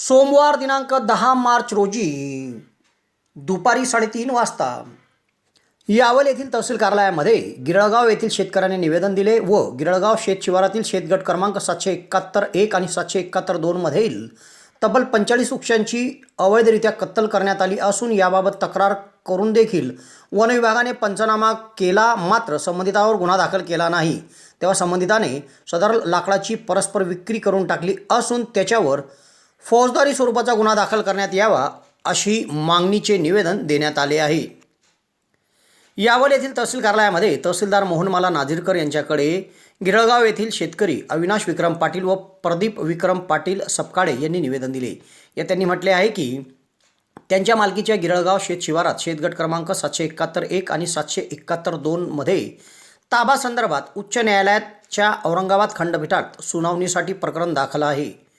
सोमवार दिनांक दहा मार्च रोजी दुपारी साडेतीन वाजता यावल येथील तहसील कार्यालयामध्ये गिरळगाव येथील शेतकऱ्यांनी निवेदन दिले व गिरळगाव शेत शिवारातील शेतगट क्रमांक सातशे एकाहत्तर एक आणि सातशे एकाहत्तर दोनमधील तब्बल पंचेचाळीस वृक्षांची अवैधरित्या कत्तल करण्यात आली असून याबाबत तक्रार करून देखील वन विभागाने पंचनामा केला मात्र संबंधितावर गुन्हा दाखल केला नाही. तेव्हा संबंधिताने सदर लाकडाची परस्पर विक्री करून टाकली असून त्याच्यावर फौजदारी स्वरूपाचा गुन्हा दाखल करण्यात यावा अशी मागणीचे निवेदन देण्यात आले आहे. यावल येथील तहसील कार्यालयामध्ये तहसीलदार मोहनमाला नाझीरकर यांच्याकडे गिरळगाव येथील शेतकरी अविनाश विक्रम पाटील व प्रदीप विक्रम पाटील सपकाळे यांनी निवेदन दिले. या त्यांनी म्हटले आहे की त्यांच्या मालकीच्या गिरळगाव शेत शिवारात शेतगट क्रमांक सातशे एकाहत्तर एक आणि सातशे एकाहत्तर दोनमध्ये ताबा संदर्भात उच्च न्यायालयाच्या औरंगाबाद खंडपीठात सुनावणीसाठी प्रकरण दाखल आहे.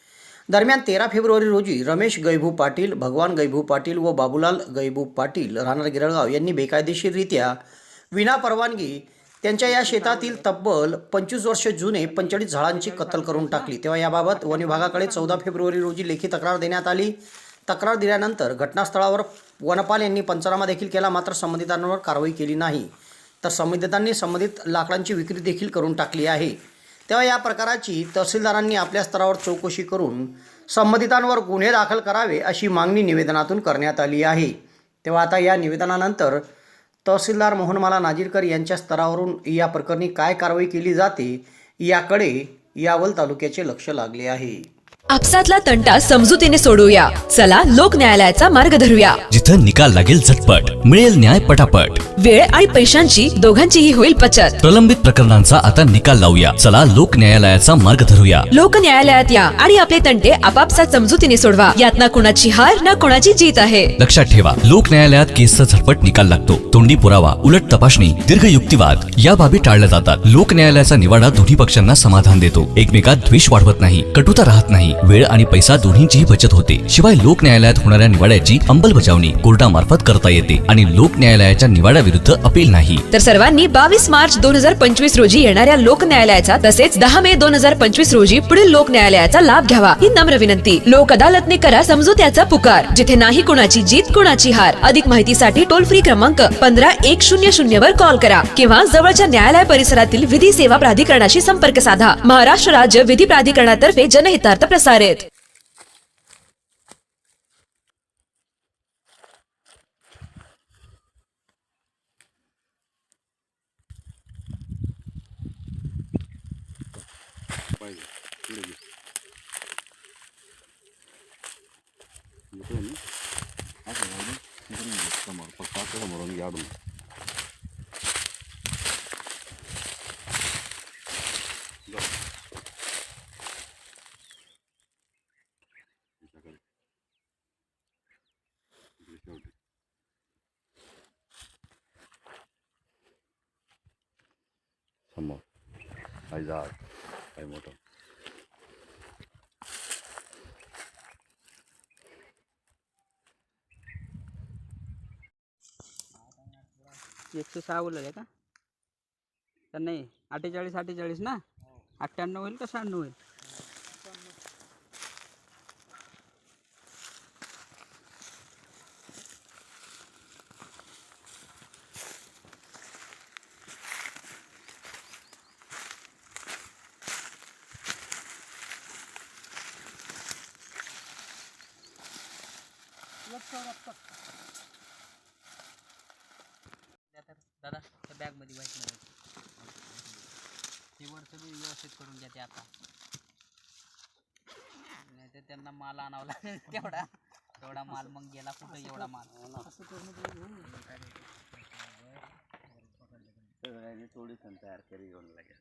दरम्यान तेरा फेब्रुवारी रोजी रमेश गैभू पाटील भगवान गैभू पाटील व बाबूलाल गैभू पाटील राहणार गिरळगाव यांनी बेकायदेशीररित्या विनापरवानगी त्यांच्या या शेतातील तब्बल पंचवीस वर्ष जुने पंचेचाळीस झाडांची कत्तल करून टाकली. तेव्हा याबाबत वन विभागाकडे चौदा फेब्रुवारी रोजी लेखी तक्रार देण्यात आली. तक्रार दिल्यानंतर घटनास्थळावर वनपाल यांनी पंचनामा देखील केला मात्र संबंधितांवर कारवाई केली नाही. तर संबंधितांनी संबंधित लाकडांची विक्री देखील करून टाकली आहे. तेव्हा या प्रकाराची तहसीलदारांनी आपल्या स्तरावर चौकशी करून संबंधितांवर गुन्हे दाखल करावे अशी मागणी निवेदनातून करण्यात आली आहे. तेव्हा आता या निवेदनानंतर तहसीलदार मोहनमाला नाजीरकर यांच्या स्तरावरून या प्रकरणी काय कारवाई केली जाते याकडे यावल तालुक्याचे लक्ष लागले आहे. आपसातला तंटा समजुतीने सोडवूया चला लोक न्यायालयाचा मार्ग धरूया. जिथं निकाल लागेल झटपट मिळेल न्याय पटापट. वेळ आणि पैशांची दोघांचीही होईल बचत. प्रलंबित प्रकरणांचा आता निकाल लावूया. चला लोक न्यायालयाचा मार्ग धरूया. लोक न्यायालयात या आणि आपले तंटे आपापसात समजुतीने सोडवा. यात ना कुणाची हार ना कुणाची जीत आहे. लक्षात ठेवा लोक न्यायालयात केसचा झटपट निकाल लागतो. तोंडी पुरावा उलट तपासणी दीर्घ युक्तिवाद या बाबी टाळल्या जातात. लोक न्यायालयाचा निवाडा दोन्ही पक्षांना समाधान देतो. एकमेकात द्वेष वाढवत नाही कटुता राहत नाही. वेळ आणि पैसा दोन्हीचीही बचत होते. शिवाय लोक न्यायालयात होणाऱ्या निवाड्याची अंमलबजावणी कोर्टामार्फत करता येते आणि लोक न्यायालयाच्या निवाड्याविरुद्ध अपील नाही. तर सर्वांनी बावीस मार्च दोन हजार पंचवीस रोजी येणाऱ्या लोक न्यायालयाचा तसेच दहा मे दोन हजार पंचवीस रोजी पुढील लोक न्यायालयाचा लाभ घ्यावा ही नम्र विनंती. लोक अदालतने करा समजूत्याचा पुकार. जिथे नाही कुणाची जीत कुणाची हार. अधिक माहितीसाठी टोल फ्री क्रमांक पंधरा एक शून्य शून्य वर कॉल करा किंवा जवळच्या न्यायालय परिसरातील विधी सेवा प्राधिकरणाशी संपर्क साधा. महाराष्ट्र राज्य विधी प्राधिकरणातर्फे जनहितार्थ प्रसारित समोर काही झाड काही मोठं एकशे सहा बोलले का? तर नाही अठ्ठेचाळीस अठ्ठेचाळीस ना? अठ्ठ्याण्णव होईल का शहाण्णव होईल? दादा त्या बॅगमध्ये वाईट नाही ते वर सगळी व्यवस्थित करून घ्या ते आता. नाही तर त्यांना माल आणावा लागेल तेवढा. तेवढा माल मग गेला कुठं एवढा माल. थोडी सण तयार करी घेऊन लागेल